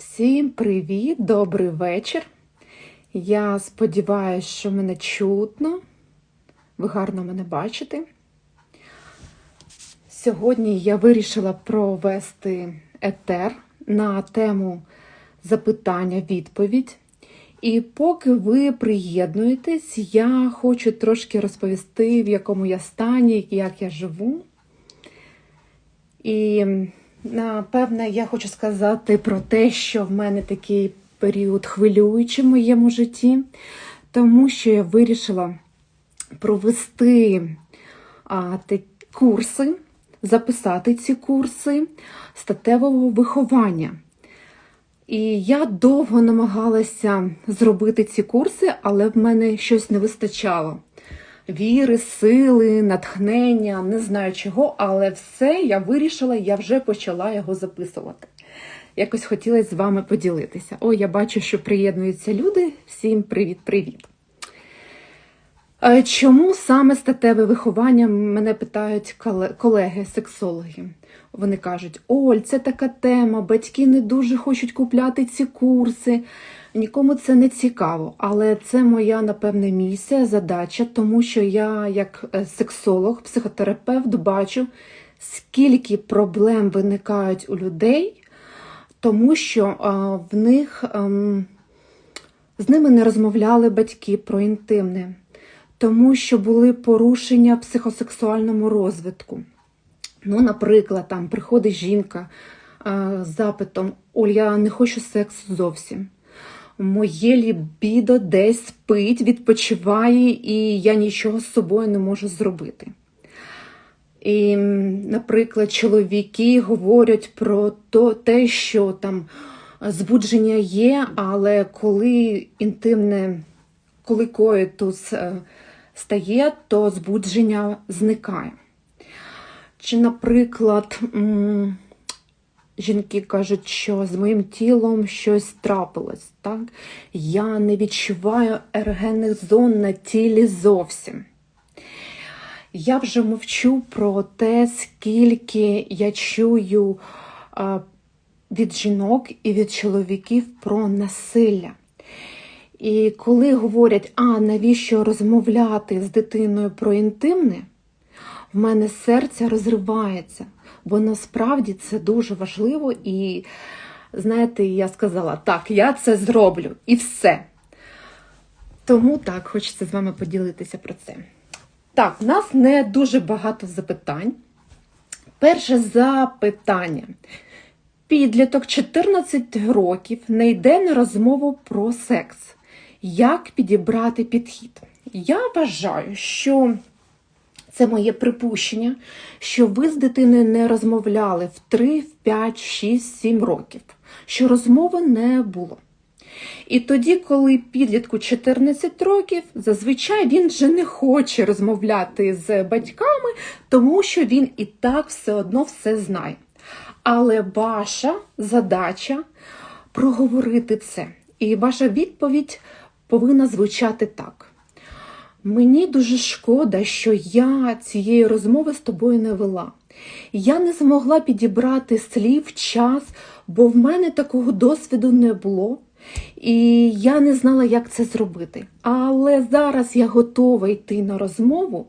Всім привіт, добрий вечір. Я сподіваюся, що мене чутно. Ви гарно мене бачите. Сьогодні я вирішила провести етер на тему запитання-відповідь. І поки ви приєднуєтесь, я хочу трошки розповісти, в якому я стані, як я живу. І напевне я хочу сказати про те, що в мене такий період хвилюючий в моєму житті, тому що я вирішила провести а, те, курси, записати ці курси статевого виховання. І я довго намагалася зробити ці курси, але в мене щось не вистачало. Віри, сили, натхнення, не знаю чого, але все я вирішила, я вже почала його записувати. Якось хотілося з вами поділитися. О, я бачу, що приєднуються люди. Всім привіт-привіт. Е, Чому саме статеве виховання мене питають колеги-сексологи? Вони кажуть: Оль, це така тема, батьки не дуже хочуть купляти ці курси, нікому це не цікаво. Але це моя, напевне, місія, задача, тому що я, як е, сексолог, психотерапевт, бачу, скільки проблем виникають у людей, тому що а, в них а, з ними не розмовляли батьки про інтимне, тому що були порушення в психосексуальному розвитку. Ну, наприклад, там приходить жінка а, з запитом: Оль, я не хочу сексу зовсім. Моє лібідо десь спить, відпочиває, і я нічого з собою не можу зробити. І, наприклад, чоловіки говорять про то, те, що там збудження є, але коли інтимне, коли коїтус е, стає, то збудження зникає. Чи, наприклад, жінки кажуть, що з моїм тілом щось трапилось, так? Я не відчуваю ергенних зон на тілі зовсім. Я вже мовчу про те, скільки я чую а, від жінок і від чоловіків про насилля. І коли говорять, а навіщо розмовляти з дитиною про інтимне, в мене серце розривається, бо насправді це дуже важливо. І, знаєте, я сказала, так, я це зроблю і все. Тому так, хочеться з вами поділитися про це. Так, в нас не дуже багато запитань. Перше запитання. Підліток 14 років не йде на розмову про секс. Як підібрати підхід? Я вважаю, що це моє припущення, що ви з дитиною не розмовляли в 3, в 5, 6, 7 років, що розмови не було. І тоді, коли підлітку 14 років, зазвичай він вже не хоче розмовляти з батьками, тому що він і так все одно все знає. Але ваша задача проговорити це. І ваша відповідь повинна звучати так. Мені дуже шкода, що я цієї розмови з тобою не вела. Я не змогла підібрати слів, час, бо в мене такого досвіду не було. І я не знала, як це зробити. Але зараз я готова йти на розмову,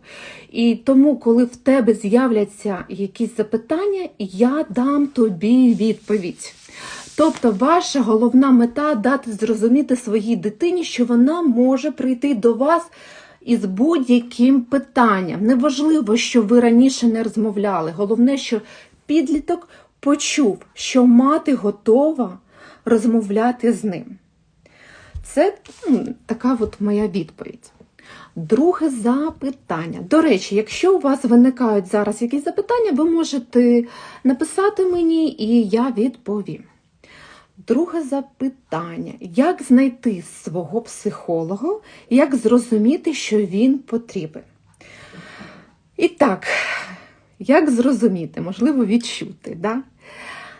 і тому, коли в тебе з'являться якісь запитання, я дам тобі відповідь. Тобто, ваша головна мета дати зрозуміти своїй дитині, що вона може прийти до вас із будь-яким питанням. Неважливо, що ви раніше не розмовляли. Головне, що підліток почув, що мати готова розмовляти з ним. Це ну, така от моя відповідь. Друге запитання. До речі, якщо у вас виникають зараз якісь запитання, ви можете написати мені, і я відповім. Друге запитання: як знайти свого психолога, як зрозуміти, що він потрібен? І так, як зрозуміти, можливо, відчути. Да?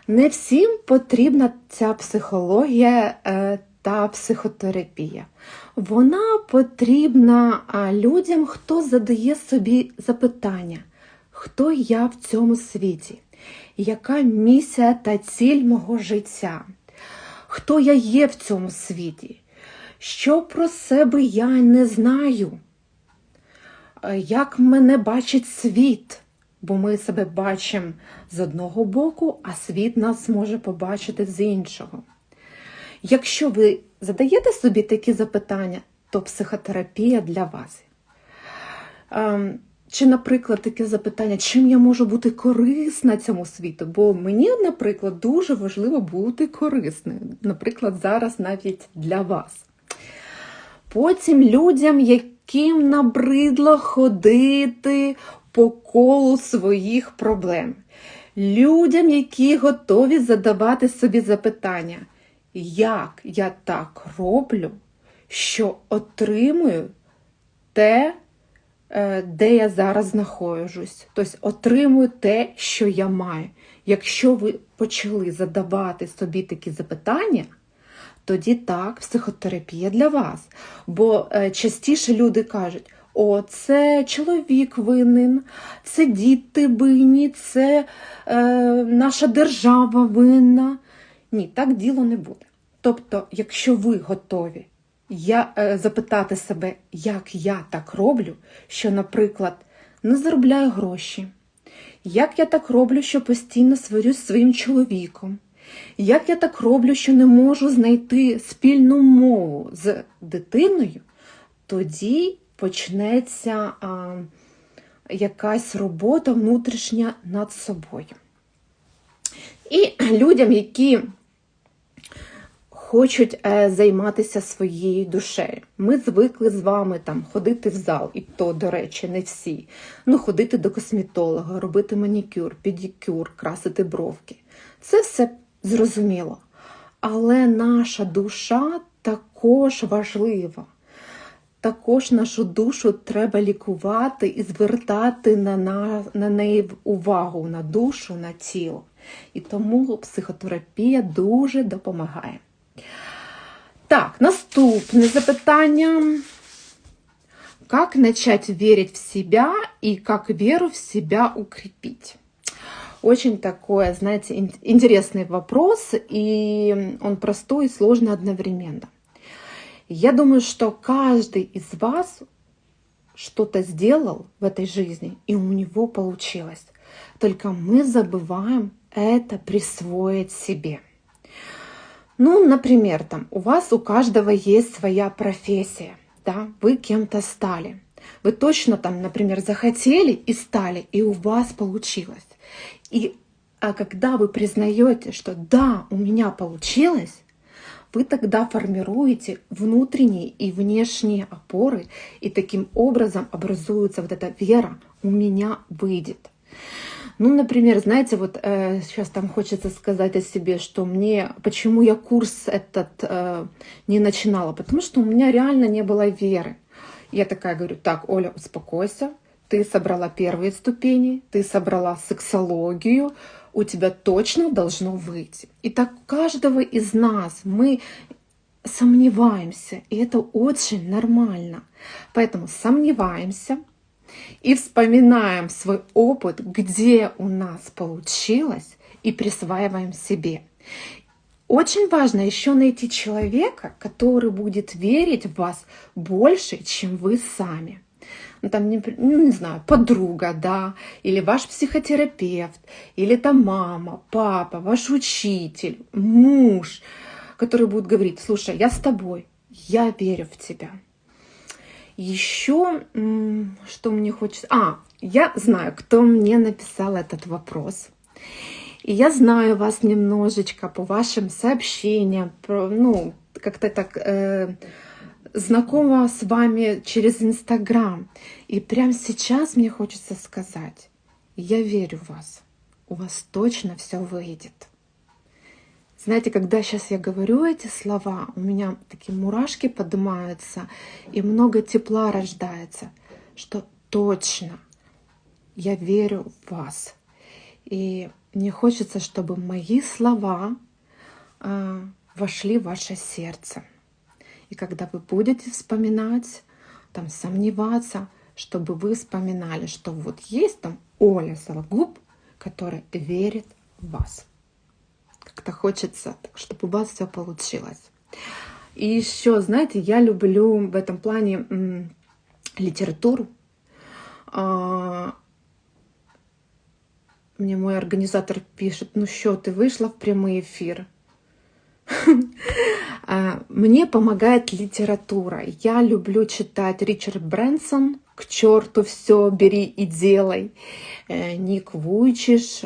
Не всім потрібна ця психологія е, та психотерапія. Вона потрібна людям, хто задає собі запитання, хто я в цьому світі, яка місія та ціль мого життя хто я є в цьому світі, що про себе я не знаю, е, як мене бачить світ, бо ми себе бачимо з одного боку, а світ нас може побачити з іншого. Якщо ви задаєте собі такі запитання, то психотерапія для вас. Чи, наприклад, таке запитання, чим я можу бути корисна цьому світу? Бо мені, наприклад, дуже важливо бути корисною. Наприклад, зараз навіть для вас. Потім людям, яким набридло ходити по колу своїх проблем. Людям, які готові задавати собі запитання, як я так роблю, що отримую те, де я зараз знаходжусь. Тобто отримую те, що я маю. Якщо ви почали задавати собі такі запитання, тоді так, психотерапія для вас. Бо е, частіше люди кажуть, о, це чоловік винен, це діти винні, це е, наша держава винна. Ні, так діло не буде. Тобто, якщо ви готові я, е, запитати себе, як я так роблю, що, наприклад, не заробляю гроші, як я так роблю, що постійно сварюсь зі своїм чоловіком, як я так роблю, що не можу знайти спільну мову з дитиною, тоді почнеться а, якась робота внутрішня над собою. І людям, які хочуть е, займатися своєю душею. Ми звикли з вами там ходити в зал, і то, до речі, не всі. Ну, ходити до косметолога, робити манікюр, педикюр, красити бровки. Це все зрозуміло. Але наша душа також важлива. Також нашу душу треба лікувати і звертати на, на, на неї увагу, на душу, на тіло. І тому психотерапія дуже допомагає. Так, наступне запитання. Как начать верить в себя и как веру в себя укрепить? Очень такой, знаете, интересный вопрос, и он простой и сложный одновременно. Я думаю, что каждый из вас что-то сделал в этой жизни, и у него получилось. Только мы забываем это присвоить себе. Ну, например, там, у вас у каждого есть своя профессия, да, вы кем-то стали. Вы точно там, например, захотели и стали, и у вас получилось. И а когда вы признаете, что да, у меня получилось, вы тогда формируете внутренние и внешние опоры, и таким образом образуется вот эта вера «у меня выйдет». Ну, например, знаете, вот э, сейчас там хочется сказать о себе, что мне, почему я курс этот э, не начинала, потому что у меня реально не было веры. Я такая говорю, так, Оля, успокойся, ты собрала первые ступени, ты собрала сексологию, у тебя точно должно выйти. И так каждого из нас мы сомневаемся, и это очень нормально. Поэтому сомневаемся, и вспоминаем свой опыт, где у нас получилось, и присваиваем себе. Очень важно еще найти человека, который будет верить в вас больше, чем вы сами. Ну, там, не, ну, не знаю, подруга, да, или ваш психотерапевт, или там мама, папа, ваш учитель, муж, который будет говорить, слушай, я с тобой, я верю в тебя. Еще, что мне хочется... А, я знаю, кто мне написал этот вопрос. И я знаю вас немножечко по вашим сообщениям, про, ну, как-то так э, знакома с вами через Инстаграм. И прямо сейчас мне хочется сказать, я верю в вас. У вас точно все выйдет. Знаете, когда сейчас я говорю эти слова, у меня такие мурашки поднимаются, и много тепла рождается, что точно я верю в вас. И мне хочется, чтобы мои слова э, вошли в ваше сердце. И когда вы будете вспоминать, там сомневаться, чтобы вы вспоминали, что вот есть там Оля Сологуб, которая верит в вас. Как-то хочется, чтобы у вас все получилось. И еще, знаете, я люблю в этом плане м, литературу. А, Мне мой организатор пишет, ну что, ты вышла в прямой эфир. А, Мне помогает литература. Я люблю читать Ричард Брэнсон «К черту все, бери и делай», э, Ник Вуйчиш,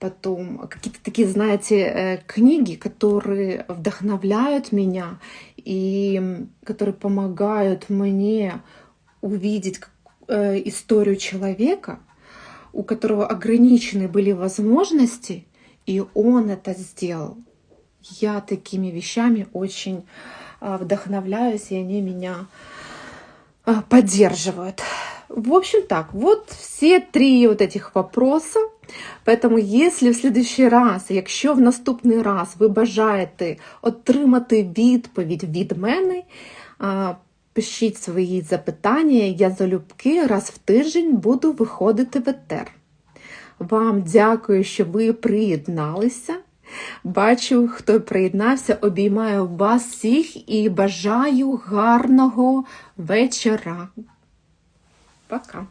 потом какие-то такие, знаете, э, книги, которые вдохновляют меня и которые помогают мне увидеть э, историю человека, у которого ограничены были возможности, и он это сделал. Я такими вещами очень а, вдохновляюсь, и они меня поддерживают. В общем так, вот все три вот этих вопроса. Поэтому, якщо в следующий раз, якщо в наступний раз ви бажаєте отримати відповідь від мене, пишіть свої запитання. Я залюбки раз в тиждень буду виходити в етер. Вам дякую, що ви приєдналися. Бачу, хто приєднався, обіймаю вас всіх і бажаю гарного вечора. Пока.